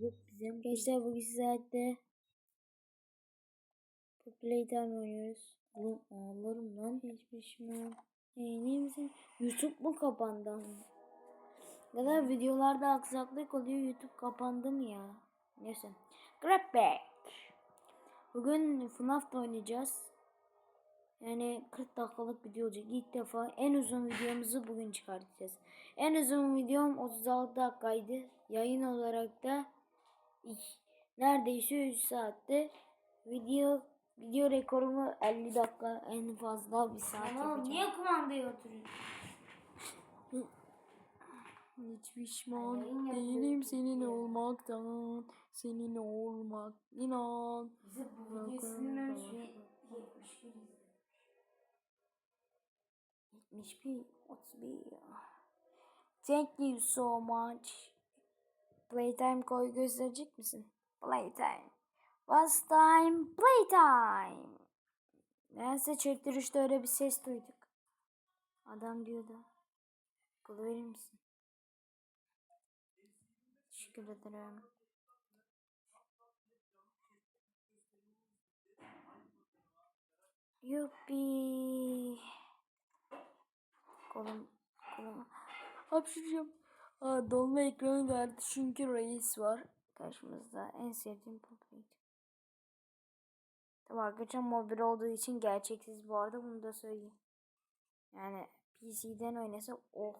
Bu bizim gençler bugün sizlerle Playtime oynuyoruz. Oğlum ağlarım lan geçmiş mi? Ee, ne misin? YouTube mu kapandı? Ya da videolarda aksaklık oluyor YouTube kapandı mı ya? Neyse. Grab back. Bugün FNAF'ta oynayacağız. Yani 40 dakikalık video olacak. İlk defa en uzun videomuzu bugün çıkartacağız. En uzun videom 36 dakikaydı. Yayın olarak da neredeyse 3 saatte. Video video rekorumu 50 dakika en fazla bir saat yapacağım. niye kumandaya oturuyorsun? Hiç pişman değilim yapıyorum. senin olmaktan. Senin olmak inan. Bize bu videosunu şey 71 71 31 Thank you so much. Playtime koy gösterecek misin? Playtime. Was time playtime. Nedense çektirişte öyle bir ses duyduk. Adam diyordu. Kolu verir misin? Teşekkür ederim. Yuppi. Kolum, kolum. Hapşıracağım. Aa, dolma ekranı verdi çünkü reis var karşımızda. En sevdiğim popüler. Tamam arkadaşlar mobil olduğu için gerçeksiz bu arada bunu da söyleyeyim. Yani PC'den oynasa oh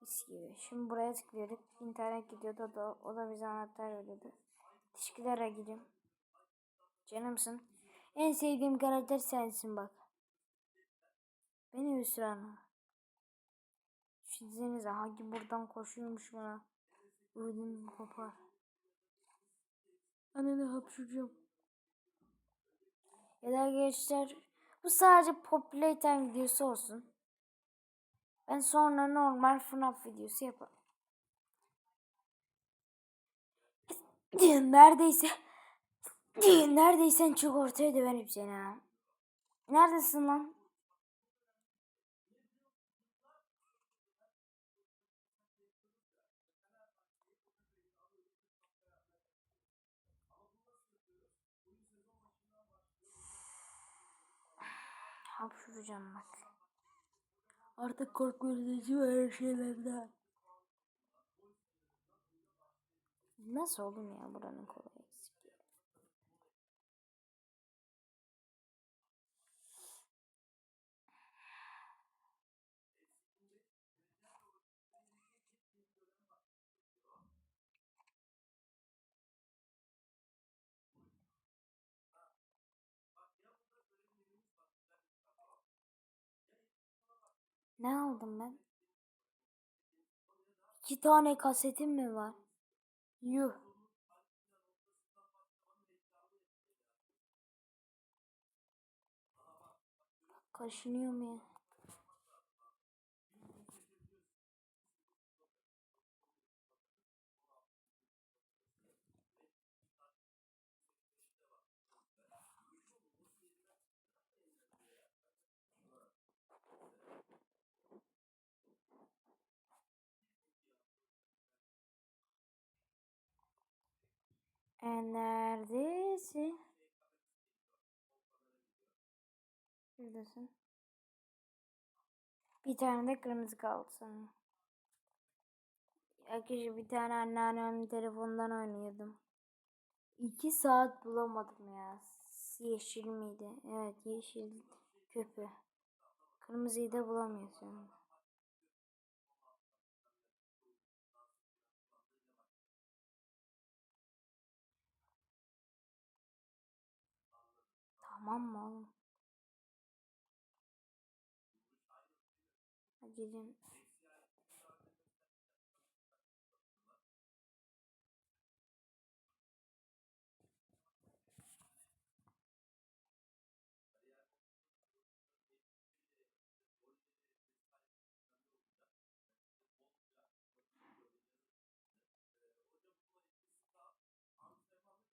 mis gibi. Şimdi buraya tıklıyorduk. İnternet gidiyordu o da, o da bize anahtar veriyordu. Teşekkürler gideyim. Canımsın. En sevdiğim karakter sensin bak. Beni Hüsran'a. Dizinize hangi buradan koşuyormuş bana. Ödüm kopar. Ananı hapşuracağım. Ya da gençler bu sadece Populate videosu olsun. Ben sonra normal FNAF videosu yaparım. Neredeyse Neredeyse çık ortaya döverim seni ha. Neredesin lan? Hapşuracağım bak. Artık verici her şeylerden. Nasıl oğlum ya buranın kolay Ne aldım ben? İki tane kasetim mi var? Yuh. Kaşınıyorum ya. E neredesin? Şuradasın. Bir tane de kırmızı kaldı sana. Arkadaşlar bir tane anneannemin telefonundan oynuyordum. İki saat bulamadım ya. Yeşil miydi? Evet yeşil köpü. Kırmızıyı da bulamıyorsun. Tamam mı oğlum? Hadi Gidelim.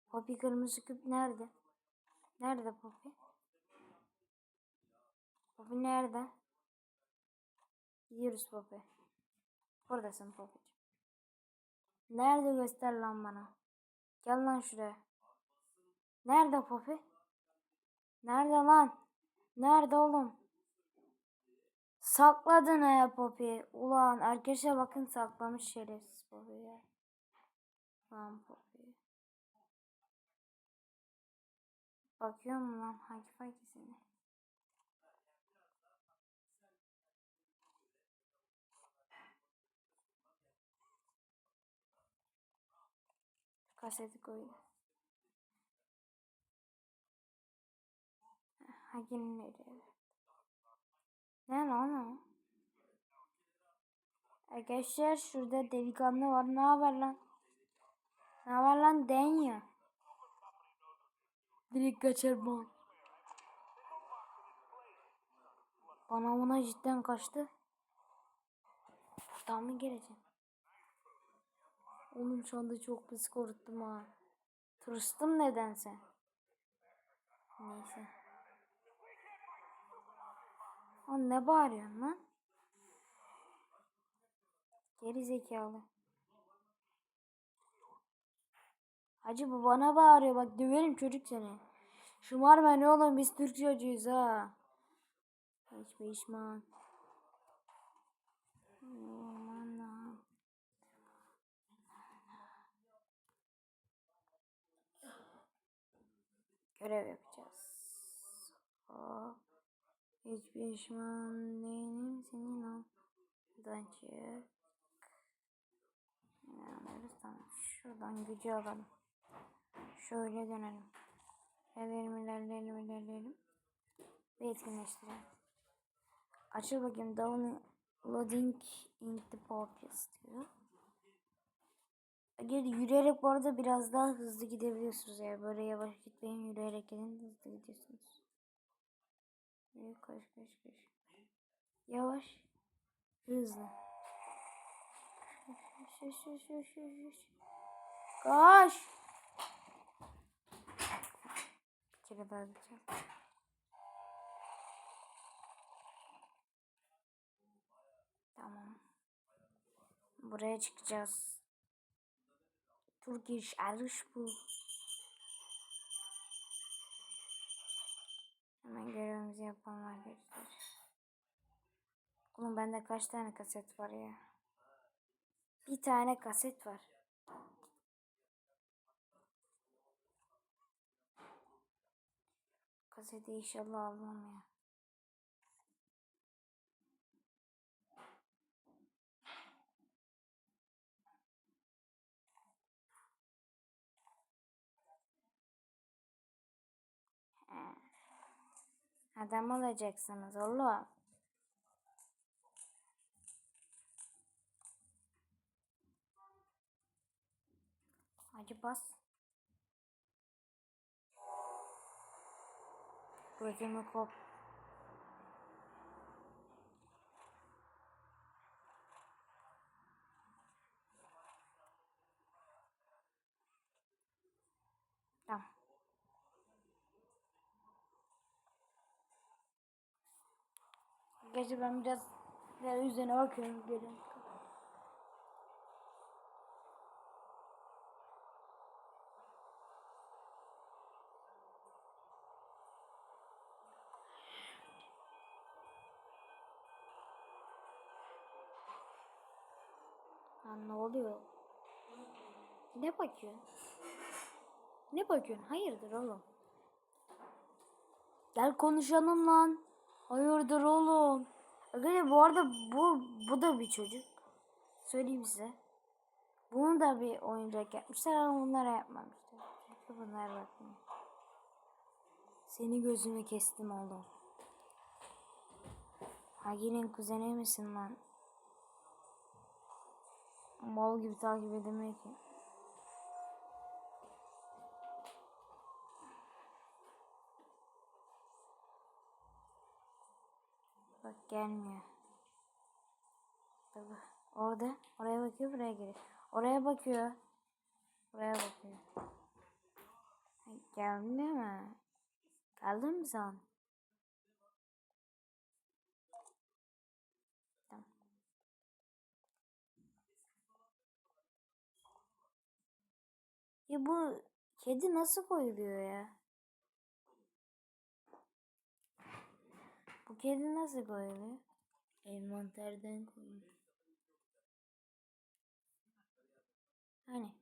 Poppy kırmızı küp nerede? Nerede Poppy? Poppy nerede? Gidiyoruz Poppy. Buradasın Poppy. Nerede göster lan bana. Gel lan şuraya. Nerede Poppy? Nerede lan? Nerede oğlum? Sakladın he Poppy. Ulan arkadaşlar bakın saklamış şerefsiz Poppy ya. Lan Poppy. Bakıyor mu lan Hakif hangisine? Kaseti koydu. Hakimin nereye? Ne lan o? Arkadaşlar şurada delikanlı var. Ne haber lan? Ne haber lan Denya? Direkt kaçırma. Bana buna cidden kaçtı. Buradan mı geleceğim? Oğlum şu anda çok pis korktum ha. Tırstım nedense. Neyse. Lan ne bağırıyorsun lan? Geri zekalı. Hacı bu bana bağırıyor bak döverim çocuk seni. Şımarma ne oğlum biz Türk çocuğuyuz ha. Hiç pişman. Aman. Görev yapacağız. Aa, hiç pişman değilim senin oldan çık. Yanarız tamam. Şuradan gücü alalım. Şöyle dönelim. İlerleyelim ilerleyelim ilerleyelim. Ve etkinleştirelim. Açıl bakayım. Downloading in the portals diyor. Yürüyerek bu arada biraz daha hızlı gidebiliyorsunuz ya. Böyle yavaş gitmeyin yürüyerek gidin hızlı gidiyorsunuz. Yürü koş koş koş. Yavaş. Hızlı. Koş koş koş koş koş. Koş. Bir kere daha. Tamam. Buraya çıkacağız. Turkish Irish bu. Hemen görevimizi yapalım arkadaşlar. Oğlum bende kaç tane kaset var ya? Bir tane kaset var. Kaseti inşallah almam ya. Adam olacaksınız oğlum. Hadi bas. Gözümü kop. Tamam. Gece ben biraz üzerine bakıyorum gelin. Lan ne oluyor? Ne bakıyorsun? Ne bakıyorsun? Hayırdır oğlum? Gel konuşalım lan. Hayırdır oğlum? Arkadaşlar bu arada bu bu da bir çocuk. Söyleyeyim size. Bunu da bir oyuncak yapmışlar ama bunlara yapmamışlar. Çünkü bunlar bakmıyor. Seni gözüme kestim oğlum. Hagi'nin kuzeni misin lan? Mal gibi takip edemiyor ki. Bak gelmiyor. Bak. Orada. Oraya bakıyor buraya geliyor. Oraya bakıyor. Buraya bakıyor. Gelmiyor mu? Geldin mi sen? Ya bu kedi nasıl koyuluyor ya? Bu kedi nasıl koyuluyor? Envanterden koyuluyor. Hani?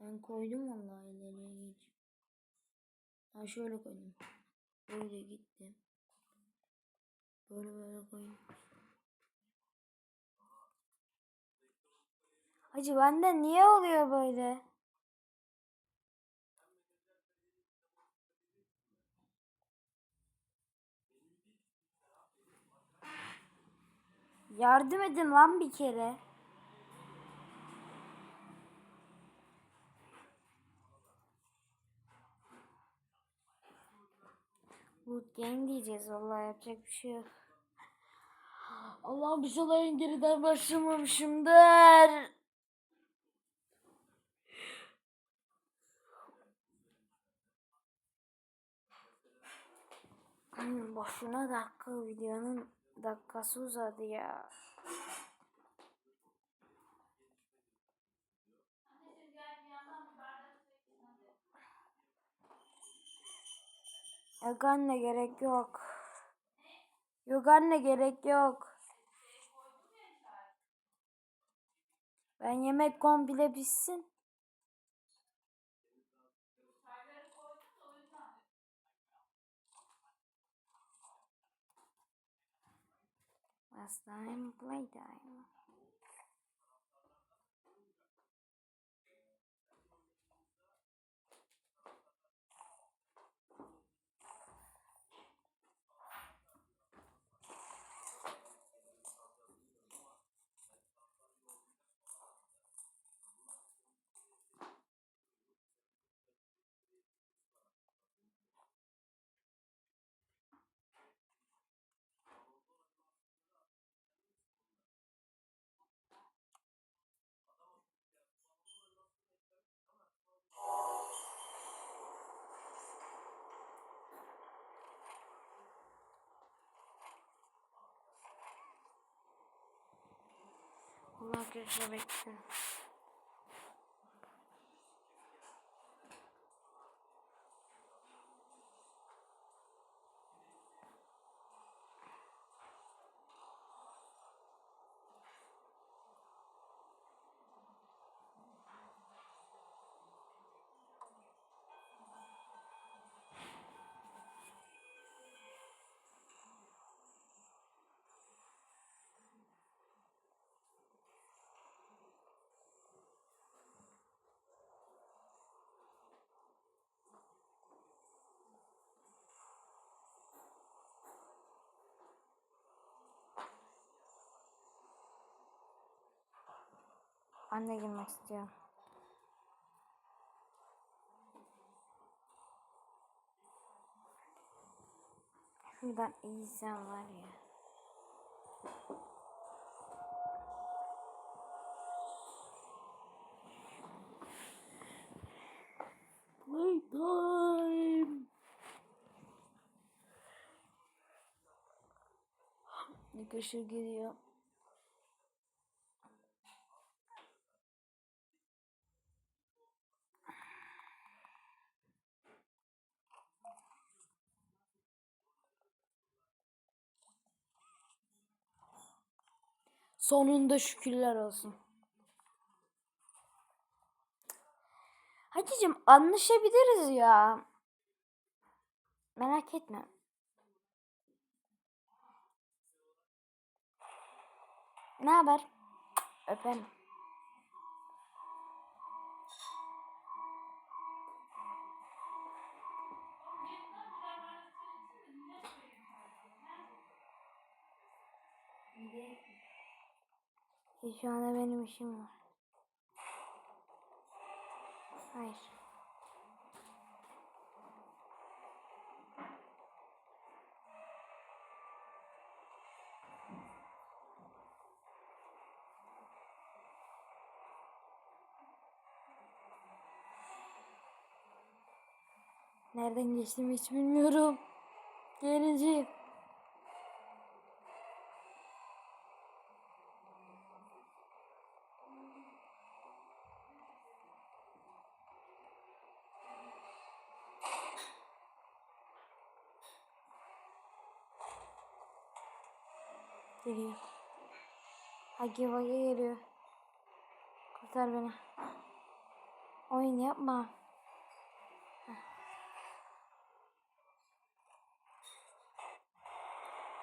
Ben koydum vallahi ileriye geç. Ha şöyle koydum. Böyle gittim. Böyle böyle koydum. Hacı bende niye oluyor böyle? Yardım edin lan bir kere. Bu game diyeceğiz vallahi yapacak bir şey yok. Allah'ım bir olayın geriden başlamamışımdır. Hmm, Boşuna dakika videonun dakikası uzadı ya. Yok anne gerek yok. Yok anne gerek yok. Ben yemek komple pişsin. Last time playtime. Allah köşe Ben de girmek istiyorum. Şuradan eğilsem var ya. Playtime. Ne kaşır geliyor. Sonunda şükürler olsun. Hacıcım anlaşabiliriz ya. Merak etme. Ne haber? Öperim. E, şu anda benim işim var. Hayır. Nereden geçtim hiç bilmiyorum. Geleceğim. Geliyor. Hagi Vagi geliyor. Kurtar beni. Oyun yapma. Heh.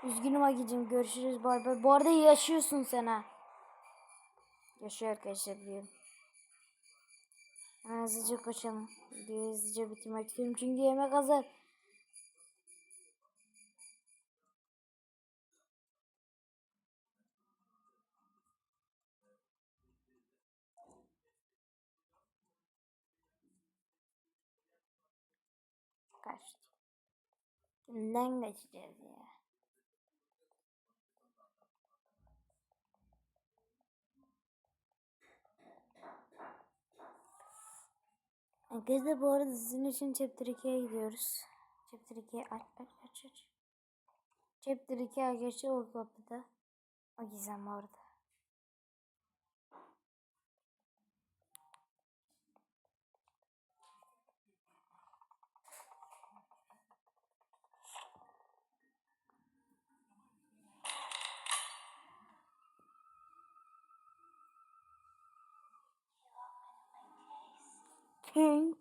Üzgünüm Hagi'cim. Görüşürüz. Bay bay. Bu arada yaşıyorsun sen ha. Yaşıyor arkadaşlar biliyorum. Hemen hızlıca koşalım. Videoyu hızlıca bitirmek istiyorum. Çünkü yemek hazır. Kaçtı. Kimden geçeceğiz ya? Arkadaşlar bu arada sizin için Chapter 2'ye gidiyoruz. Chapter 2'ye aç aç aç aç. Chapter 2 arkadaşlar o kapıda. O gizem orada. 嗯。